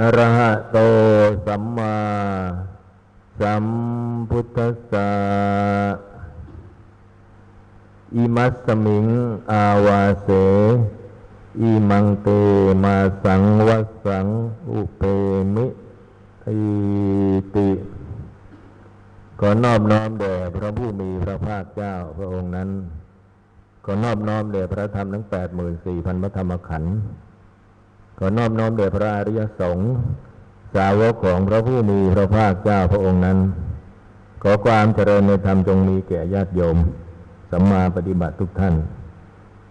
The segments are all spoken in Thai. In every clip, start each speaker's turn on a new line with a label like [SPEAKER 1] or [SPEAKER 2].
[SPEAKER 1] อรหะโตสัมมาสัมพุทธัสสะอิมัสสมิง อาวาเสอิมังเตมาสังวัสสัง อุเปมิอิติขอนอบน้อมแด่พระผู้มีพระภาคเจ้าพระองค์นั้นขอนอบน้อมแด่พระธรรมทั้งแปดหมื่นสี่พันพระธรรมขันธ์ ขอนอบน้อมแด่พระอริยสงฆ์สาวกของพระผู้มีพระภาคเจ้าพระองค์นั้น ขอความเจริญในธรรมจงมีแก่ญาติโยมสัมมาปฏิบัติทุกท่าน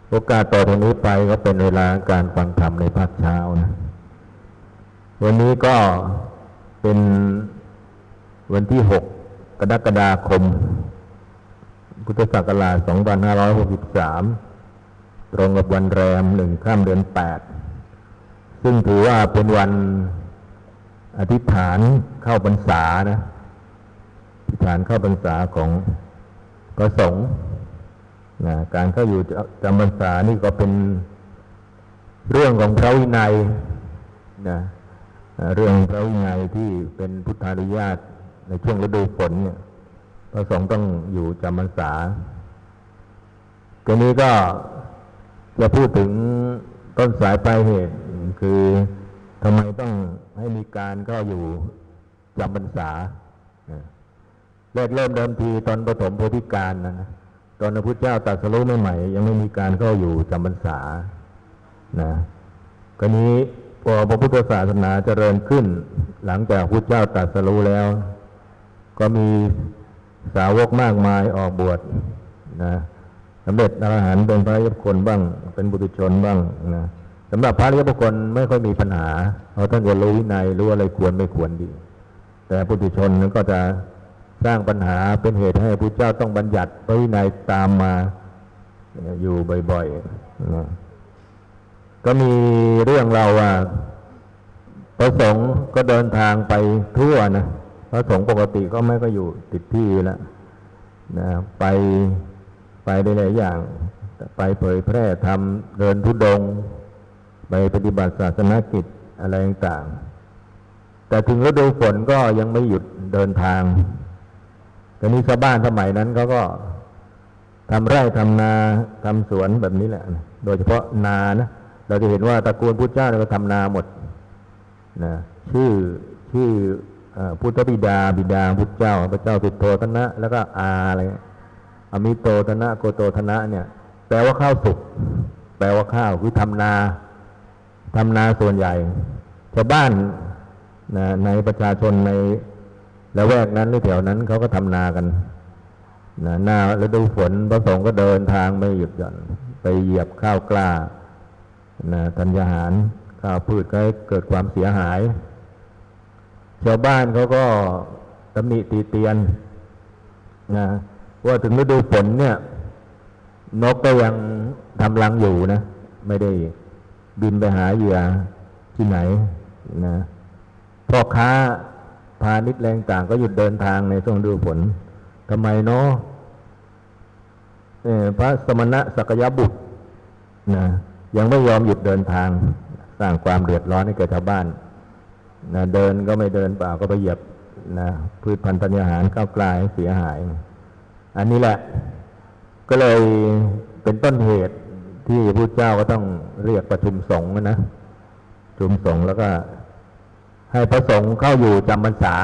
[SPEAKER 1] โอกาสต่อจากนี้ไปก็เป็นเวลาการฟังธรรมในภาคเช้านะ วันนี้ก็เป็นวันที่หกกรกฎาคม พุทธศักราช 2563 ตรงกับวันแรมหนึ่งข้ามเดือนแปด ซึ่งถือว่าเป็นวันอธิษฐานเข้าพรรษานะอธิษฐานเข้าพรรษาของพระสงฆ์นะการเข้าอยู่จำพรรษานี่ก็เป็นเรื่องของพระวินัยนะเรื่องพระวินัยที่เป็นพุทธานุญาตในช่วงฤดูฝนเนี่ยพระสงฆ์ต้องอยู่จำพรรษาทีนี้ก็จะพูดถึงต้นสายปลายเหตุ คือทำไมต้องให้มีการเข้าอยู่จำพรรษาแรกเริ่มเดิมทีตอนปฐมโพธิการนะตอนพระพุทธเจ้าตรัสรู้ใหม่ๆยังไม่มีการเข้าอยู่จำพรรษานะก็นี้พอพระพุทธศาสนาเจริญขึ้น หลังจากพระพุทธเจ้าตรัสรู้แล้ว ก็มีสาวกมากมายออกบวชนะสำเร็จอรหันต์เป็นพระยบคคลบ้าง เป็นบุตรชนบ้างนะ สำหรับพระริยบุคคลไม่ค่อยมีปัญหาเพราะท่านจะรู้วินัยรู้อะไรควรไม่ควรดี แต่ปุถุชนนั้นก็จะสร้างปัญหาเป็นเหตุให้พระเจ้าต้องบัญญัติพระวินัยตามมาอยู่บ่อยๆก็มีเรื่องเราว่าพระสงฆ์ก็เดินทางไปทั่วนะพระสงฆ์ปกติก็ไม่ก็อยู่ติดที่แล้วนะไปไปได้หลายอย่าง ไปเผยแพร่ทำเดินทุดงค์ ไปปฏิบัติศาสนกิจอะไรต่างๆ แต่ถึงฤดูฝนก็ยังไม่หยุดเดินทางแต่นี้ชาวบ้านสมัยนั้นเขาก็ทำไร่ทำนาทำสวนแบบนี้แหละ โดยเฉพาะนานะเราจะเห็นว่าตระกูลพุทธเจ้าเนี่ยก็ทำนาหมดนะชื่อชื่ออพุทธบิดาบิดาพุทธเจ้าพระเจ้าสุโธธนะ แล้วก็อาอะไรอมิโตธนะโกโตธนะเนี่ย แปลว่าข้าวสุกแปลว่าข้าวคือทำนา ทำนาส่วนใหญ่ชาวบ้านนะในประชาชนในละแวกนั้นหรือแถวนั้นเขาก็ทำนากันนะหน้าฤดูฝนพระสงฆ์ก็เดินทางไม่หยุดหย่อนไปเหยียบข้าวกล้านะธัญญาหารข้าวพืชก็ให้เกิดความเสียหาย ชาวบ้านเขาก็ตำหนิตีเตียนนะว่าถึงฤดูฝนเนี่ย นกก็ยังทำรังอยู่นะ ไม่ได้ บินไปหาเหยื่อที่ไหนนะพ่อค้าพาณิชย์แรงต่างก็หยุดเดินทางในช่วงฤดูฝนทำไมเนาะเออพระสมณะสักยบุตรนะยังไม่ยอมหยุดเดินทาง สร้างความเดือดร้อนให้แก่ชาวบ้านนะเดินก็ไม่เดินเปล่าก็ไปเหยียบนะพืชพันธุ์ธัญญาหารก้าวกลายเสียหาย อันนี้แหละ ก็เลยเป็นต้นเหตุ ที่พระพุทธเจ้าก็ต้องเรียกประชุมสงฆ์นะประชุมสงฆ์แล้วก็ ให้พระสงฆ์เข้าอยู่จำพรรษา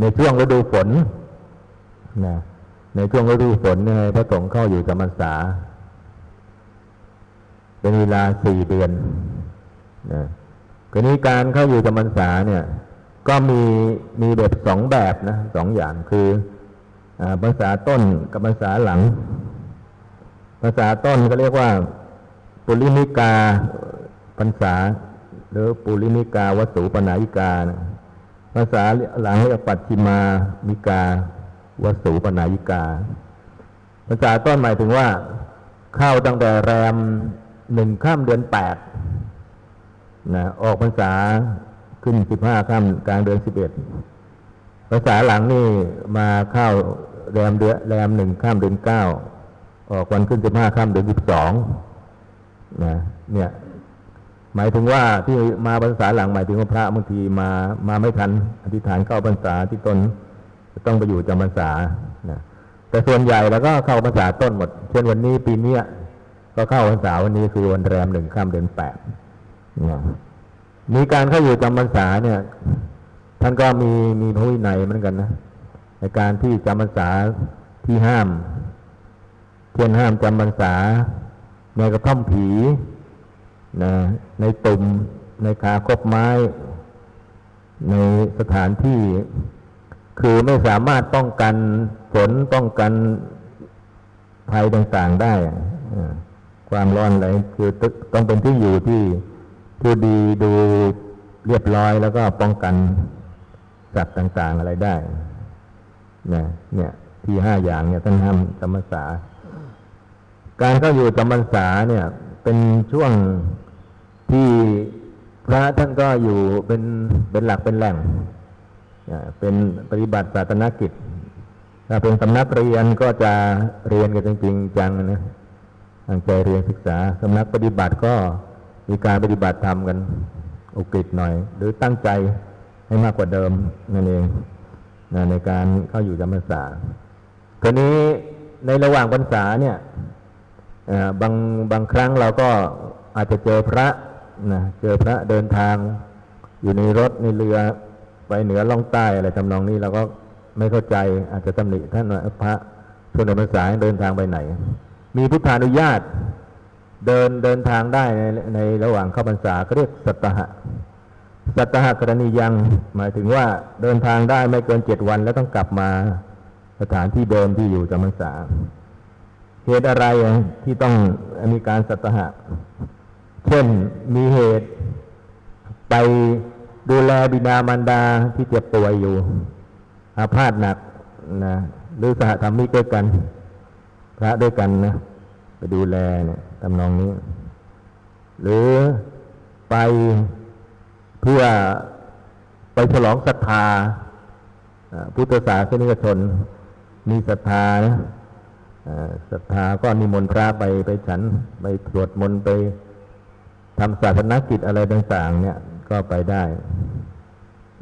[SPEAKER 1] ในช่วงฤดูฝนนะในช่วงฤดูฝนเนี่ยให้พระสงฆ์เข้าอยู่จำพรรษา เป็นเวลาสี่เดือนนะกรณีการเข้าอยู่จำพรรษาเนี่ย ก็มีมีแบบสองแบบนะสองอย่างคือภาษาต้นกับภาษาหลัง ภาษาต้นก็เรียกว่า ปุรินิกาพรรษา หรือปุรินิกาวสูปนายิกานะภาษาหลังเรียกปัจฉิมามิกาวสูปนายิกา ภาษาต้นหมายถึงว่า เข้าตั้งแต่แรมหนึ่งข้ามเดือนแปดนะออกพรรษาขึ้นสิบห้าข้ามกลางเดือนสิบเอ็ดภาษาหลังนี่มาเข้าแรมเดือนแรมหนึ่งข้ามเดือนเก้า ออกวันขึ้นสิบห้าข้ามเดือนสิบสองนะเนี่ย หมายถึงว่าที่มาพรรษาหลังหมายถึงว่าพระบางทีมามาไม่ทันอธิษฐานเข้าพรรษาที่ตนจะต้องไปอยู่จำพรรษานะแต่ส่วนใหญ่แล้วก็เข้าพรรษาต้นหมด เช่นวันนี้ปีเนี้ยก็เข้าพรรษาวันนี้คือวันแรมหนึ่งข้ามเดือนแปดนะมีการเข้าอยู่จำพรรษาเนี่ย ท่านก็มีมีพระวินัยเหมือนกันนะในการที่จำพรรษาที่ห้าม เช่นห้ามจำพรรษา ในกระท่อมผีนะในตุ่ม ในคาคบไม้ ในสถานที่ คือไม่สามารถป้องกันฝนป้องกันภัยต่างๆได้ความร้อนอะไรคือต้องเป็นที่อยู่ที่ที่ดีดูเรียบร้อยแล้วก็ป้องกันสัตว์ต่างๆอะไรได้นะเนี่ย ที่ห้าอย่างเนี่ยท่านห้ามจำพรรษา การเข้าอยู่จำพรรษาเนี่ย เป็นช่วงที่พระท่านก็อยู่เป็นเป็นหลักเป็นแหล่งเป็นปฏิบัติศาสนกิจถ้าเป็นสำนักเรียนก็จะเรียนกันจริงจังนะตั้งใจเรียนศึกษาสำนักปฏิบัติก็มีการปฏิบัติธรรมกันอุกฤษหน่อย หรือตั้งใจให้มากกว่าเดิมนั่นเองในการเข้าอยู่จำพรรษาคราวนี้ในระหว่างพรรษาเนี่ย บางบางครั้งเราก็อาจจะเจอพระนะเจอพระเดินทาง อยู่ในรถในเรือไปเหนือล่องใต้อะไรทำนองนี้เราก็ไม่เข้าใจอาจจะตำหนิท่านว่าพระชวนภาษาเดินทางไปไหน มีพุทธานุญาต เดินเดินทางได้ในในระหว่างเข้าพรรษาก็เรียกสัตหะสัตหะกรณียังหมายถึงว่าเดินทางได้ไม่เกินเจ็ดวันแล้วต้องกลับมาสถานที่เดิมที่อยู่จำพรรษา เหตุอะไรที่ต้องมีการสัตหะ เช่นมีเหตุไปดูแลบิดามารดาที่เจ็บป่วยอยู่ อาพาธหนักนะหรือสหธรรมิกด้วยกัน พระด้วยกันนะไปดูแลเนี่ยตำนองนี้ หรือไปเพื่อไปฉลองศรัทธาพุทธศาสนิกชน มีศรัทธานะ ศรัทธาก็นิมนต์พระไปไปฉันไปสวดมนต์ไปทำศาสนกิจอะไรต่างๆ เนี่ยก็ไปได้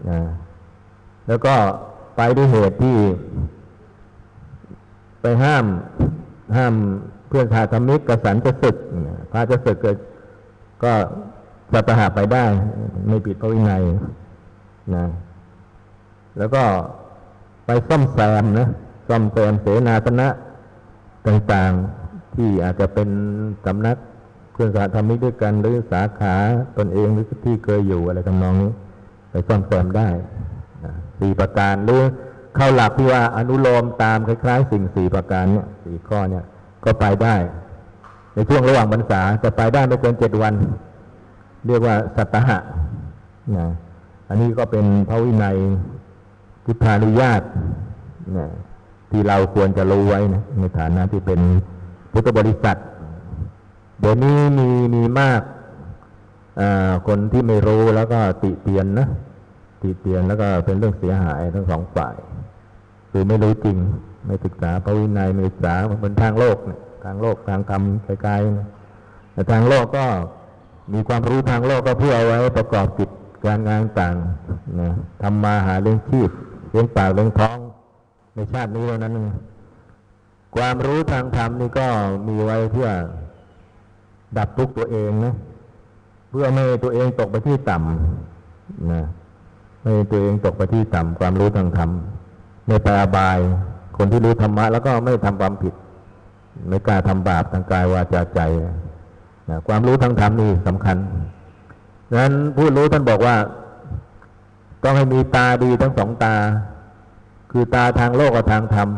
[SPEAKER 1] นะแล้วก็ไปด้วยเหตุที่ ไปห้ามห้ามเพื่อนชาธรรมิกกสันจะศึกพระจะศึกก็ก็สัตหาไปได้ ไม่ผิดพระวินัยนะแล้วก็ไปซ่อมแซมนะซ่อมแซมเสนาสนะ ต่างๆที่อาจจะเป็นสำนักเพื่อนสาธรรมิกด้วยกัน หรือสาขาตนเองหรือที่เคยอยู่อะไรทำนองนี้ ไปซ่อมแซมได้สี่ประการหรือเข้าหลักที่ว่าอนุโลมตามคล้ายๆ สิ่งสี่ประการเนี่ยสี่ข้อเนี่ยก็ไปได้ ในช่วงระหว่างพรรษาจะไปได้ไม่เกินเจ็ดวัน เรียกว่าสัตหะนะอันนี้ก็เป็นพระวินัยพุทธานุญาตนะ ที่เราควรจะรู้ไว้นะในฐานะที่เป็นพุทธบริษัท เดี๋ยวนี้มีมีมากคนที่ไม่รู้แล้วก็ติเตียนนะติเตียนแล้วก็เป็นเรื่องเสียหายทั้งสองฝ่าย คือไม่รู้จริง ไม่ศึกษาพระวินัยไม่ศึกษาบนทางโลกเนี่ยทางโลกทางธรรมไกลๆนะแต่ทางโลกก็มีความรู้ทางโลกก็เพื่อเอาไว้ประกอบกิจการงานต่างนะทำมาหาเลี้ยงชีพเลี้ยงปากเลี้ยงท้อง ในชาตินี้เท่านั้น ความรู้ทางธรรมนี่ก็มีไว้เพื่อดับทุกตัวเองนะเพื่อไม่ให้ตัวเองตกไปที่ต่ำนะไม่ให้ตัวเองตกไปที่ต่ำความรู้ทางธรรมไม่ไปอบาย คนที่รู้ธรรมะ แล้วก็ไม่ทำความผิด ไม่กล้าทำบาปทางกายวาจาใจนะความรู้ทางธรรมนี่สำคัญดังนั้นผู้รู้ท่านบอกว่า ต้องให้มีตาดีทั้งสองตา คือตาทางโลกกับทางธรรม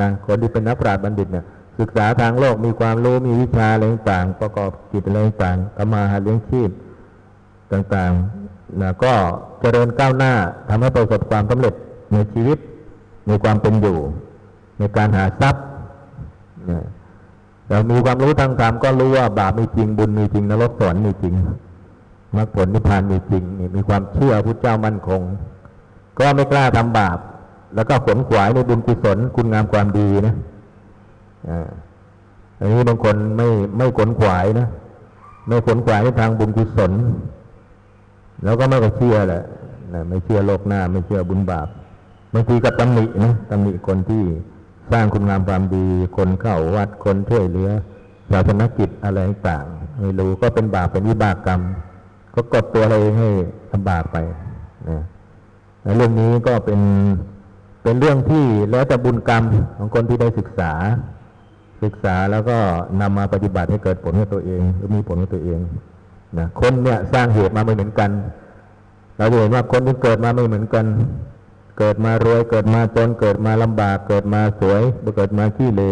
[SPEAKER 1] นะคนที่เป็นนักปราชญ์บัณฑิตเนี่ยศึกษาทางโลกมีความรู้มีวิชาอะไรต่างประกอบกิจอะไรต่างทำมาหาเลี้ยงชีพต่างๆนะก็เจริญก้าวหน้าทำให้ประสบความสำเร็จในชีวิตในความเป็นอยู่ ในการหาทรัพย์นะเรามีความรู้ทางธรรมก็รู้ว่าบาปมีจริงบุญมีจริงนรกสวรรค์มีจริงมรรคผลนิพพานมีจริงมีความเชื่อพุทธเจ้ามั่นคง ก็ไม่กล้าทำบาป แล้วก็ขวนขวายในบุญกุศลคุณงามความดีนะอันนี้บางคนไม่ไม่ขวนขวายนะ ไม่ขวนขวายในทางบุญกุศล แล้วก็ไม่ก็เชื่อแหละไม่เชื่อโลกหน้า ไม่เชื่อบุญบาปบางทีก็ตำหนินะตำหนิคนที่สร้างคุณงามความดี คนเข้าวัดคนช่วยเหลือศาสนกิจอะไรต่างไม่รู้ก็เป็นบาปเป็นวิบากกรรม ก็กดตัวเราเองให้ทำบาปไปนะและเรื่องนี้ก็เป็น เป็นเรื่องที่แล้วแต่บุญกรรมของคนที่ได้ศึกษา ศึกษาแล้วก็นำมาปฏิบัติให้เกิดผลกับตัวเองหรือมีผลกับตัวเองนะคนเนี่ยสร้างเหตุมาไม่เหมือนกัน เราจะเห็นว่าคนที่เกิดมาไม่เหมือนกัน เกิดมารวย เกิดมาจนเกิดมาลำบาก เกิดมาสวยเกิดมาขี้เล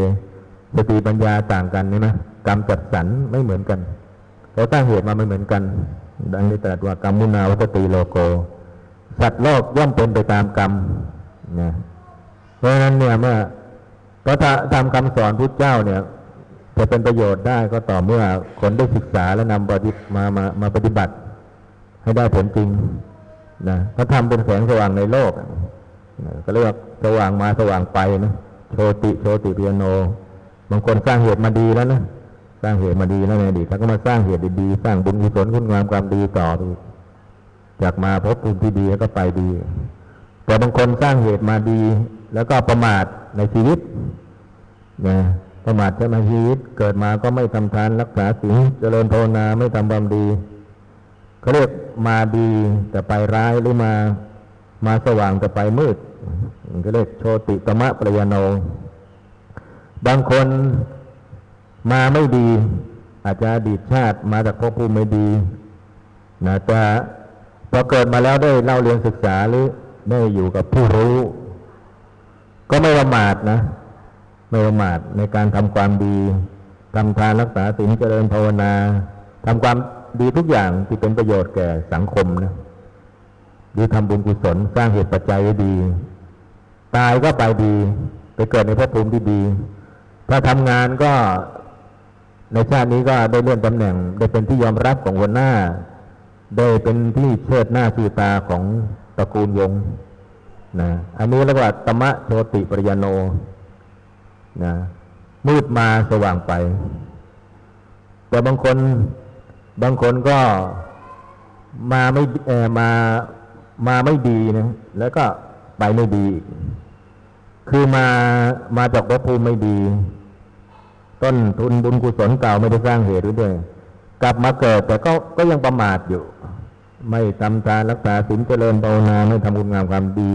[SPEAKER 1] สติปัญญาต่างกันนี่นะกรรมจัดสรรไม่เหมือนกันเราตั้งเหตุมาไม่เหมือนกัน ดังที่ตรัสว่ากรรมมุนาวัตติโลโก สัตว์โลกย่อมเป็นไปตามกรรม นะเพราะฉะนั้นเนี่ยเมื่อพระธรรมคำสอนพุทธเจ้าเนี่ย จะเป็นประโยชน์ได้ก็ต่อเมื่อคนได้ศึกษาและนำปฏิมามามาปฏิบัติ ให้ได้ผลจริงนะพระธรรมเป็นแสงสว่างในโลกนะก็เรียกว่าสว่างมาสว่างไปนะโชติโชติเปียโนบางคนสร้างเหตุมาดีแล้วนะสร้างเหตุมาดีแล้วในอดีตแล้วก็มาสร้างเหตุดีๆสร้างบุญกุศลคุณงามความดีต่อไปจากมาพบภูมิที่ดีแล้วก็ไปดี แต่บางคนสร้างเหตุมาดี แล้วก็ประมาทในชีวิตนะประมาทใช่ไหมชีวิตเกิดมาก็ไม่ทำทานรักษาศีลเจริญภาวนาไม่ทำความดีเขาเรียกมาดีแต่ไปร้ายหรือมามาสว่างแต่ไปมืดก็เรียกโชติตมะปริยโนบางคนมาไม่ดี อาจจะอดีตชาติมาจากภพภูมิไม่ดีนะแต่พอเกิดมาแล้วได้เล่าเรียนศึกษาหรือ ได้อยู่กับผู้รู้ ก็ไม่ประมาทนะ ไม่ประมาทในการทำความดีทำทานรักษาศีลเจริญภาวนาทำความดีทุกอย่างที่เป็นประโยชน์แก่สังคมนะหรือทำบุญกุศลสร้างเหตุปัจจัยดี ตายก็ไปดี ไปเกิดในภพภูมิที่ดีถ้าทำงานก็ในชาตินี้ก็ได้เลื่อนตำแหน่ง ได้เป็นที่ยอมรับของหัวหน้า ได้เป็นที่เชิดหน้าชูตาของ ตระกูลวงศ์นะอันนี้เรียกว่าตมะโชติปริยโนนะมืดมาสว่างไป แต่บางคนบางคนก็มาไม่เออมามาไม่ดีนะแล้วก็ไปไม่ดี คือมามาจากภพภูมิไม่ดี ต้นทุนบุญกุศลเก่าไม่ได้สร้างเหตุไว้ด้วย กลับมาเกิดแต่ก็ก็ยังประมาทอยู่ ไม่ทำทานรักษาศีลเจริญภาวนาไม่ทำคุณงามความดี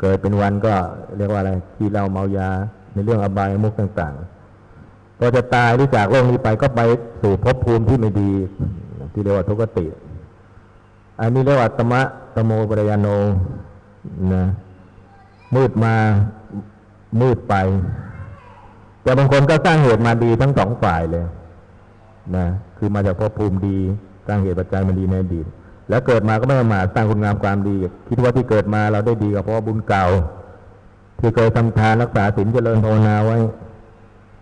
[SPEAKER 1] เกิดเป็นวันก็เรียกว่าอะไรที่เราเมายาในเรื่องอบายมุกต่างๆพอจะตายหรือจากโลกนี้ไปก็ไปสู่ภพภูมิที่ไม่ดี ที่เรียกว่าทุกขติ อันนี้เรียกว่าตมะตโมปรยโนนะมืดมามืดไป แต่บางคนก็สร้างเหตุมาดีทั้งสองฝ่ายเลย นะ คือมาจากภพภูมิดีสร้างเหตุปัจจัยมันดีในอดีต แล้วเกิดมาก็ไม่ประมาทสร้างคุณงามความดี คิดว่าที่เกิดมาเราได้ดีก็เพราะบุญเก่า ที่เคยทำทานรักษาศีลเจริญภาวนาไว้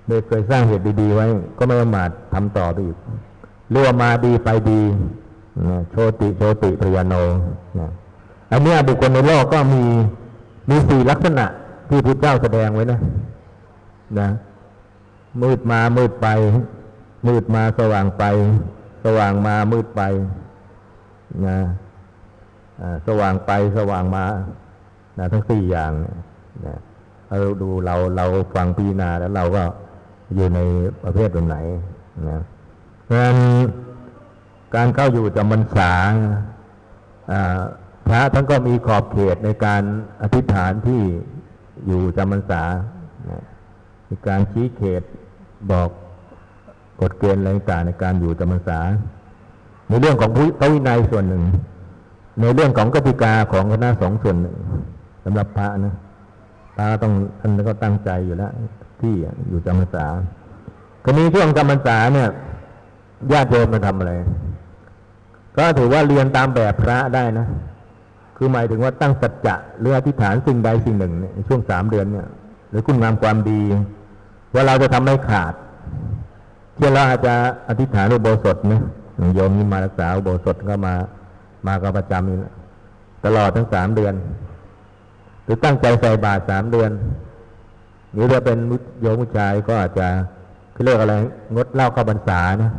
[SPEAKER 1] ได้เคยสร้างเหตุดีๆไว้ ก็ไม่ประมาททำต่อไปอีกเรียกว่ามาดีไปดีโชติโชติปริยโนอันเนี้ยบุคคลในโลกก็มีมีสี่ลักษณะที่พระเจ้าแสดงไว้นะนะมืดมามืดไป มืดมาสว่างไป สว่างมามืดไป นะสว่างไปสว่างมานะทั้งสี่อย่างนะเราดูเราเราฟังปีนาแล้วเราก็อยู่ในประเภทแบบไหนนะเพราะฉะนั้นการเข้าอยู่จำพรรษาอ่าพระท่านก็มีขอบเขตในการอธิษฐานที่อยู่จำพรรษานะมีการชี้เขตบอกกฎเกณฑ์อะไรต่างในการอยู่จำพรรษา ในเรื่องของพระวินัยส่วนหนึ่ง ในเรื่องของกติกาของคณะสงฆ์ส่วนหนึ่งสำหรับพระนะพระต้องท่านก็ตั้งใจอยู่แล้ว ที่อยู่จำพรรษาคราวนี้ช่วงจำพรรษาเนี่ยญาติโยมมาทำอะไร ก็ถือว่าเรียนตามแบบพระได้นะ คือหมายถึงว่าตั้งสัจจะหรืออธิษฐานสิ่งใดสิ่งหนึ่งในช่วงสามเดือนเนี่ย หรือคุณงามความดี ว่าเราจะทำไม่ขาดเช่นเราอาจจะอธิษฐานอุโบสถนะ โยมนี่มารักษาโบสถก็มา มาก็ประจำนี่ตลอดทั้งสามเดือน หรือตั้งใจใส่บาตรสามเดือน หรือจะเป็นโยมผู้ชายก็อาจจะเขาเรียกอะไร งดเหล้าเข้าพรรษานะ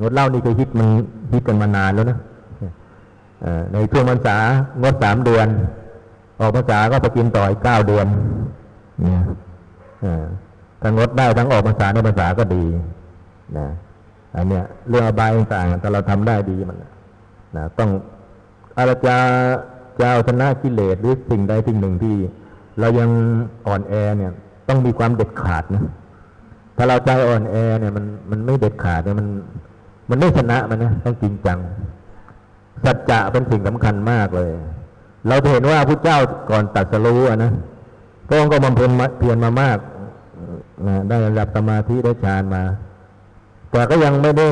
[SPEAKER 1] งดเหล้านี่ก็ฮิตมันฮิตกันมานานแล้วนะอในช่วงพรรษางดสามเดือน ออกพรรษาก็ไปกินต่ออีกเก้าเดือน เนี่ยถ้างดได้ทั้งออกพรรษาในพรรษาก็ดี นะ อันเนี้ยเรื่องอบายต่างๆแต่เราทำได้ดีมันนะต้องอาจจะจะเอาชนะกิเลสหรือสิ่งใดสิ่งหนึ่งที่ เรายังอ่อนแอเนี่ย ต้องมีความเด็ดขาดนะถ้าเราใจอ่อนแอเนี่ยมันมันไม่เด็ดขาดเนี่ยมัน มันไม่ชนะมันนะต้องจริงจังสัจจะเป็นสิ่งสำคัญมากเลย เราเห็นว่าพระเจ้าก่อนตัดสรู้นะพระองค์ก็บำเพ็ญเพียรมามากนะได้ระดับสมาธิได้ฌานมา แต่ก็ยังไม่ได้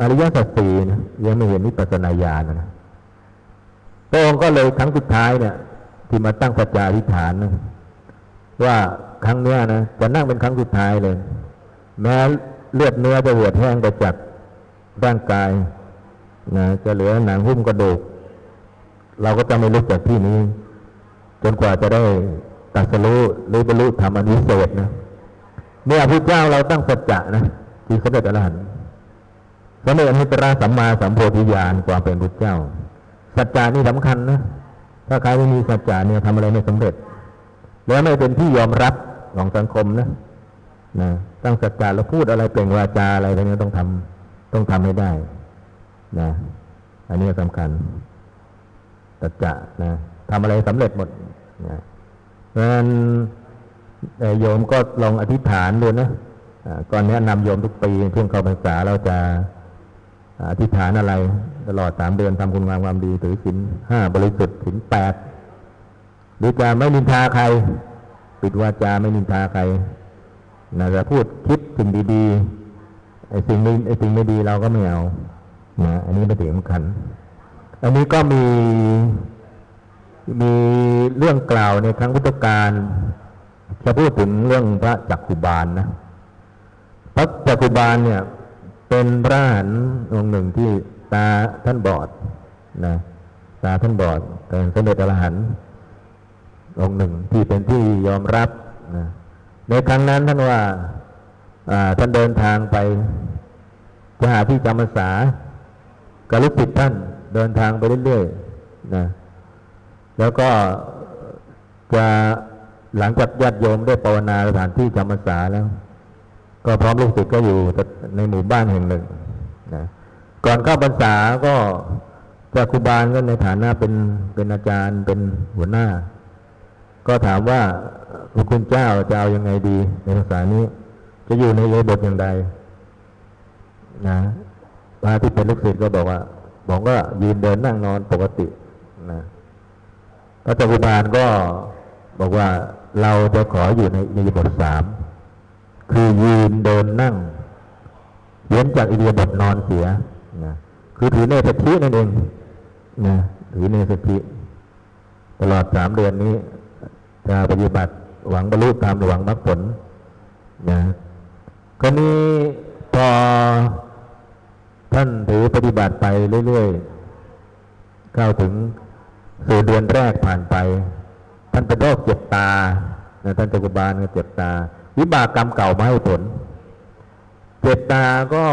[SPEAKER 1] อริยสัจสี่นะยังไม่เห็นนิพพานาญาณนะพระองค์ก็เลยครั้งสุดท้ายเนี่ย ที่มาตั้งสัจจาธิฐานนะว่าครั้งเนี้ยนะจะนั่งเป็นครั้งสุดท้ายเลย แม้เลือดเนื้อจะเหือดแห้งไปจากร่างกายนะจะเหลือหนังหุ้มกระดูก เราก็จะไม่ลุกจากที่นี้ จนกว่าจะได้ตรัสรู้หรือบรรลุธรรมอันวิเศษนะเนี่ยพระเจ้าเราตั้งสัจจะนะ ที่เขาเด็จอรหันต์สมเด็จอนุตตรสัมมาสัมโพธิญาณความเป็นพระเจ้า สัจจะนี่สำคัญนะถ้าใครไม่มีสัจจะเนี่ยทำอะไรไม่สำเร็จ แล้วไม่เป็นที่ยอมรับของสังคมนะนะตั้งสัจจะแล้วพูดอะไรเปล่งวาจาอะไรพวกนี้ต้องทำต้องทำให้ได้นะอันนี้สำคัญสัจจะนะทำอะไรสำเร็จหมดนะเพราะฉะนั้นเอ่โยมก็ลองอธิษฐานดูนะ ก่อนแนะนำโยมทุกปีช่วงเข้าพรรษาเราจะอธิษฐานอะไร ตลอดสามเดือนทำคุณงามความดีถือศีลห้าบริสุทธิ์ศีลแปดหรือจะไม่นินทาใคร ปิดวาจาไม่นินทาใครนะจะพูดคิดสิ่งดีๆไอ้สิ่งไม่ไอ้สิ่งไม่ดีเราก็ไม่เอานะอันนี้เป็นสิ่งสำคัญ อันนี้ก็มีมีเรื่องกล่าวในครั้งพุทธกาลจะพูดถึงเรื่องพระจักคุบาลนะ พระจักุบาลเนี่ย เป็นพระอรหันองค์หนึ่งที่ตาท่านบอดนะตาท่านบอดเป็นสมเด็จอรหันต์องค์หนึ่งที่เป็นที่ยอมรับนะในครั้งนั้นท่านว่าอ่าท่านเดินทางไปจะหาที่จำพรรษากับลูกศิษย์ท่านเดินทางไปเรื่อยๆนะแล้วก็จะหลังจากญาติโยมได้ภาวนาสถานที่จำพรรษาแล้ว ก็พร้อมลูกศิษย์ก็อยู่ในหมู่บ้านแห่งหนึ่งนะก่อนเข้าพรรษาก็จากครูบาลก็ในฐานะเป็นเป็นอาจารย์เป็นหัวหน้า ก็ถามว่าพระคุณเจ้าจะเอายังไงดีในภาษานี้ จะอยู่ในเยบทอย่างใดนะพระที่เป็นลูกศิษย์ก็บอกว่าบอกว่ายืนเดินนั่งนอนปกตินะพระเจ้าคุบาลก็บอกว่าเราจะขออยู่ในอิริยบถสาม คือยืนเดินนั่ง เว้นจากอิริยบถนอนเสียนะคือถือเนสธินั่นเองนะถือเนสธิตลอดสามเดือนนี้ จะปฏิบัติหวังบรรลุธรรมหรือหวังมรรคผลนะก็นี้พอท่านถือปฏิบัติไปเรื่อยๆเข้าถึงสู่เดือนแรกผ่านไป ท่านเป็นโรคเจ็บตานะท่านจักรบาลก็เจ็บตา วิบากกรรมเก่ามาให้ผลเจ็บตาก็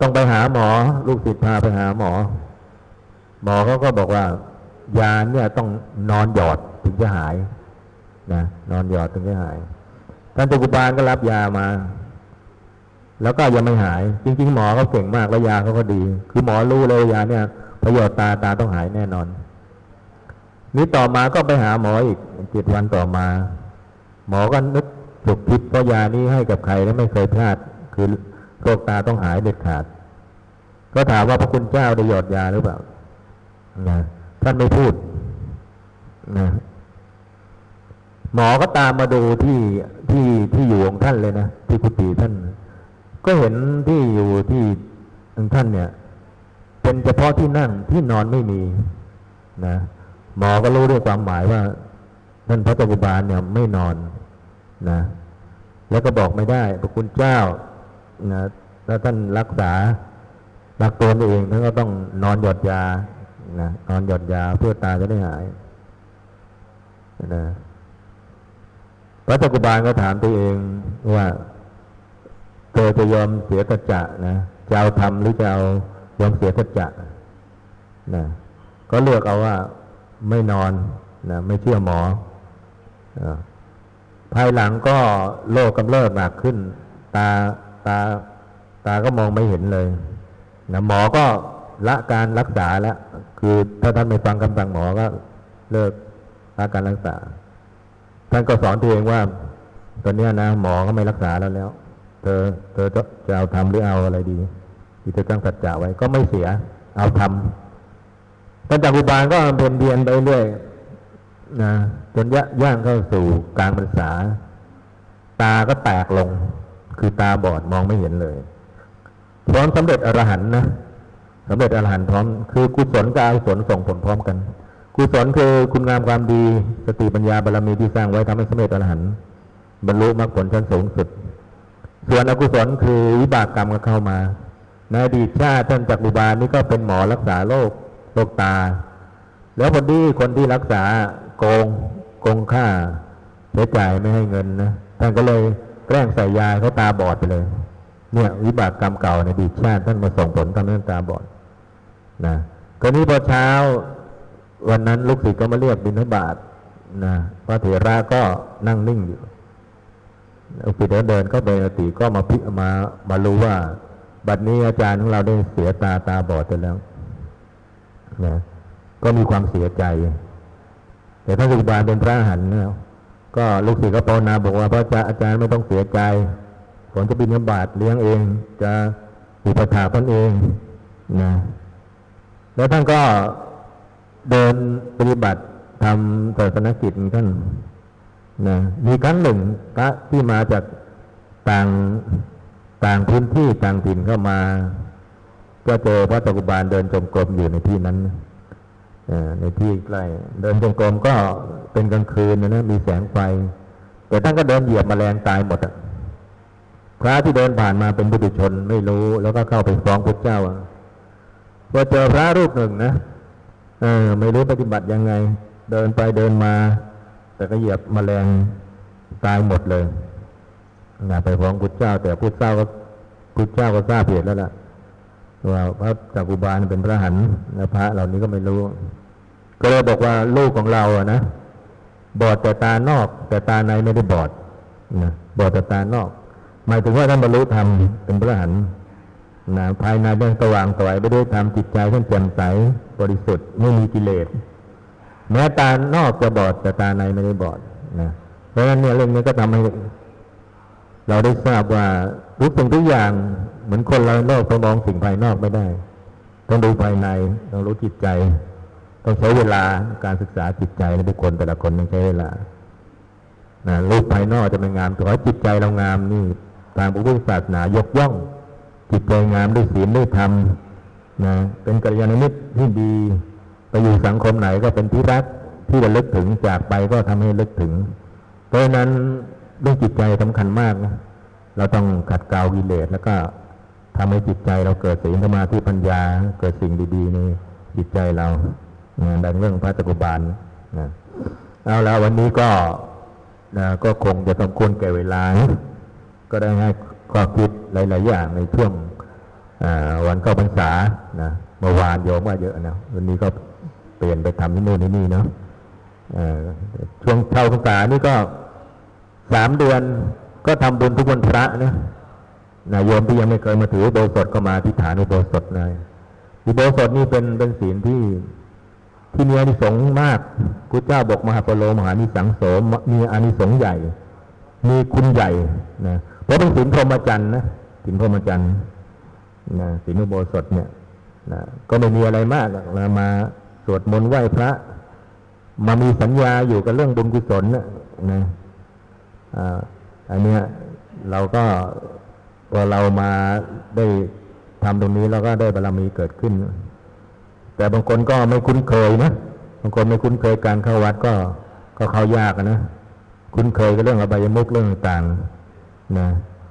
[SPEAKER 1] ต้องไปหาหมอ ลูกศิษย์พาไปหาหมอ หมอเขาก็บอกว่ายาเนี่ยต้องนอนหยอดถึงจะหายนะนอนหยอดถึงจะหายท่านจักรบาลก็รับยามา แล้วก็ยังไม่หาย จริง ๆ หมอเขาเก่งมากแล้วยาเขาก็ดี คือหมอรู้เลยยาเนี่ยประโยชน์ตาตาต้องหายแน่นอน นี้ต่อมาก็ไปหาหมออีกเจ็ดวันต่อมา หมอก็นึก ฉุกคิดเพราะยานี้ให้กับใครแล้วไม่เคยพลาด คือโรคตาต้องหายเด็ดขาด ก็ถามว่าพระคุณเจ้าได้หยอดยาหรือเปล่านะท่านไม่พูดนะหมอก็ตามมาดูที่ที่ที่อยู่ของท่านเลยนะที่กุฏิท่าน ก็เห็นที่อยู่ที่ท่านเนี่ย เป็นเฉพาะที่นั่งที่นอนไม่มีนะหมอก็รู้ด้วยความหมายว่าท่านพระจักรุบาลเนี่ยไม่นอน นะแล้วก็บอกไม่ได้พระคุณเจ้านะถ้าท่านรักษารักตัวเองท่านก็ต้องนอนหยอดยานะนอนหยอดยาเพื่อตาจะได้หายนะพระจักรบาลก็ถามตัวเองว่าเธอจะยอมเสียกัจจะนะจะเอาทำหรือจะเอายอมเสียกัจจะนะก็เลือกเอาว่าไม่นอนนะไม่เชื่อหมออ ภายหลังก็โรคกำเริบหนักขึ้น ตาตาตาก็มองไม่เห็นเลยนะหมอก็ละการรักษาแล้วคือถ้าท่านไม่ฟังคำสั่งหมอก็เลิกละการรักษา ท่านก็สอนตัวเองว่าตอนนี้นะหมอก็ไม่รักษาแล้วแล้ว เธอเธอจะจะเอาทำหรือเอาอะไรดีที่เธอตั้งสัจจะไว้ก็ไม่เสีย เอาทำท่านจากอุบาลก็เป็นเรียนไปเรื่อย นะจนยะย่างเข้าสู่กลางพรรษา ตาก็แตกลง คือตาบอดมองไม่เห็นเลย พร้อมสำเร็จอรหันนะสำเร็จอรหันพร้อม คือกุศลกับอกุศลส่งผลพร้อมกัน กุศลคือคุณงามความดีสติปัญญาบารมีที่สร้างไว้ทำให้สำเร็จอรหันบรรลุมรรคผลชั้นสูงสุด ส่วนอกุศลคือวิบากกรรมก็เข้ามาในอดีตชาติท่านจักรุบาลนี่ก็เป็นหมอรักษาโรคโรคตา แล้วคนที่คนที่รักษา โกงโกงค่าใช้จ่ายไม่ให้เงินนะท่านก็เลยแกล้งใส่ยาเขาตาบอดไปเลย เนี่ย วิบากกรรมเก่าในอดีตชาติท่านมาส่งผลทำให้ท่านตาบอดนะก็นี้พอเช้า วันนั้นลูกศิษย์ก็มาเรียกบิณฑบาตนะพระเถระก็นั่งนิ่งอยู่ลูกศิษย์เดินก็ไปอติก็มาพิมามารู้ว่า บัดนี้อาจารย์ของเราได้เสียตาตาบอดไปแล้วนะก็มีความเสียใจ แต่ท่านสุบาลเป็นพระหันต์นะก็ลูกศิษย์ก็ภาวนาบอกว่าพระอาจารย์ไม่ต้องเสียใจผมจะบินบาตเลี้ยงเอง จะอุปถาตนเองนะแล้วท่านก็เดินปฏิบัติทำศาสนกิจท่านนะมีครั้งหนึ่งพระที่มาจากต่างต่างพื้นที่ต่างถิ่นเข้ามา ก็เจอพระตะกุบาลเดินจงกรมอยู่ในที่นั้นเอ่อ ในที่ใกล้เดินจงกรมก็เป็นกลางคืนนะนะมีแสงไฟ แต่ท่านก็เดินเหยียบแมลงตายหมดอะพระที่เดินผ่านมาเป็นบุตุชนไม่รู้ แล้วก็เข้าไปฟ้องพระเจ้าอะพอเจอพระรูปหนึ่งนะเออไม่รู้ปฏิบัติยังไง เดินไปเดินมา แต่ก็เหยียบแมลงตายหมดเลยนะไปฟ้องพุทธเจ้า แต่พุทธเจ้าก็พุทธเจ้าก็ทราบเหตุแล้วล่ะว่าพระจักรุบาลเป็นพระหันและพระเหล่านี้ก็ไม่รู้ ก็เลยบอกว่าลูกของเราอะนะบอดแต่ตานอก แต่ตาในไม่ได้บอดนะบอดแต่ตานอก หมายถึงว่าท่านบรรลุธรรมเป็นพระหันนะภายในเรื่องสว่างสวยไปด้วยธรรมจิตใจท่านแจ่มใสบริสุทธิ์ไม่มีกิเลสแม้ตานอกจะบอดแต่ตาในไม่ได้บอดนะเพราะฉะนั้นเนี่ยเรื่องนี้ก็ทำให้เราได้ทราบว่าทุกสิ่งทุกอย่างเหมือนคนเราโลกไปมองสิ่งภายนอกไม่ได้ ต้องดูภายในต้องรู้จิตใจ ต้องใช้เวลาการศึกษาจิตใจในบุคคลแต่ละคนต้องใช้เวลานะรูปภายนอกจะเป็นงามแต่ว่าจิตใจเรางามนี่ทางพระพุทธศาสนายกย่อง จิตใจงามด้วยศีลด้วยธรรมนะเป็นกัลยาณมิตรที่ดีไปอยู่สังคมไหนก็เป็นที่รักที่ระลึกถึงจากไปก็ทำให้ลึกถึง เพราะฉะนั้นเรื่องจิตใจสำคัญมากนะเราต้องขัดเกลากิเลสแล้วก็ทำให้จิตใจเราเกิดศีลสมาธิปัญญา เกิดสิ่งดีๆในจิตใจเรา ดังเรื่องพระจักรุบาลนะเอาแล้ววันนี้ก็นะก็คงจะต้องควรแก่เวลา ก็ได้ให้ข้อคิดหลาย ๆ อย่างในช่วงวันเข้าพรรษานะเมื่อวานโยมว่าเยอะนะวันนี้ก็เปลี่ยนไปทำที่นู่นที่นี่เนาะช่วงเข้าพรรษานี่ก็สามเดือนก็ทำบุญทุกวันพระนะนะโยมที่ยังไม่เคยมาถือโบสถก็มาที่ฐานอุโบสถเลยอุโบสถนี่เป็นเป็นศีลที่ ที่มีอานิสงส์มากพระเจ้าบอกมหาปโลมหานิสังโสมมีอานิสงส์ใหญ่ มีคุณใหญ่นะเพราะเป็นศีลพรหมจรรย์นะศีลพรหมจรรย์นะศีลอุโบสถเนี่ยนะก็ไม่มีอะไรมากหรอกเรามาสวดมนต์ไหว้พระ มามีสัญญาอยู่กับเรื่องบุญกุศลนะนะอ่าอันเนี้ยเราก็พอเรามาได้ทำตรงนี้เราก็ได้บารมีเกิดขึ้น แต่บางคนก็ไม่คุ้นเคยนะบางคนไม่คุ้นเคยการเข้าวัดก็ก็เข้ายากนะคุ้นเคยกับเรื่องอบายมุกเรื่องต่างๆนะ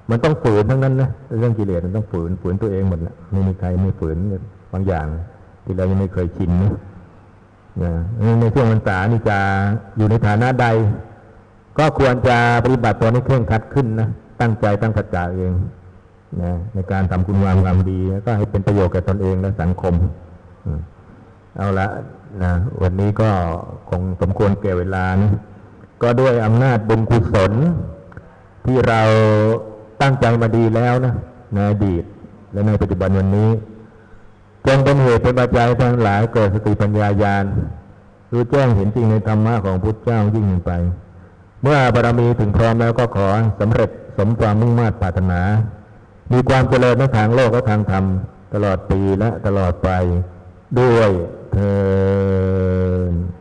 [SPEAKER 1] มันต้องฝืนทั้งนั้นนะเรื่องกิเลสมันต้องฝืนฝืนตัวเองหมดนะไม่มีใครไม่ฝืนบางอย่าง ที่เรายังไม่เคยชินนะนะในช่วงพรรษานี่จะอยู่ในฐานะใด ก็ควรจะปฏิบัติตัวให้เคร่งครัดขึ้นนะตั้งใจตั้งสัจจะเองนะในการทำคุณงามความดีแล้วก็ให้เป็นประโยชน์แก่ตนเองและสังคมอืม เอาละนะวันนี้ก็คงสมควรแก่เวลานะก็ด้วยอำนาจบุญกุศล ที่เราตั้งใจมาดีแล้วนะในอดีตและในปัจจุบันวันนี้จงเป็นเหตุเป็นปัจจัยทั้งหลายเกิดสติปัญญาญาณรู้แจ้งเห็นจริงในธรรมะของพุทธเจ้ายิ่งขึ้นไป เมื่อบารมีถึงพร้อมแล้วก็ขอสำเร็จสมความมุ่งมา่ปรารถนา มีความเจริญในทางโลกและทางธรรม ตลอดปีและตลอดไปด้วย へ。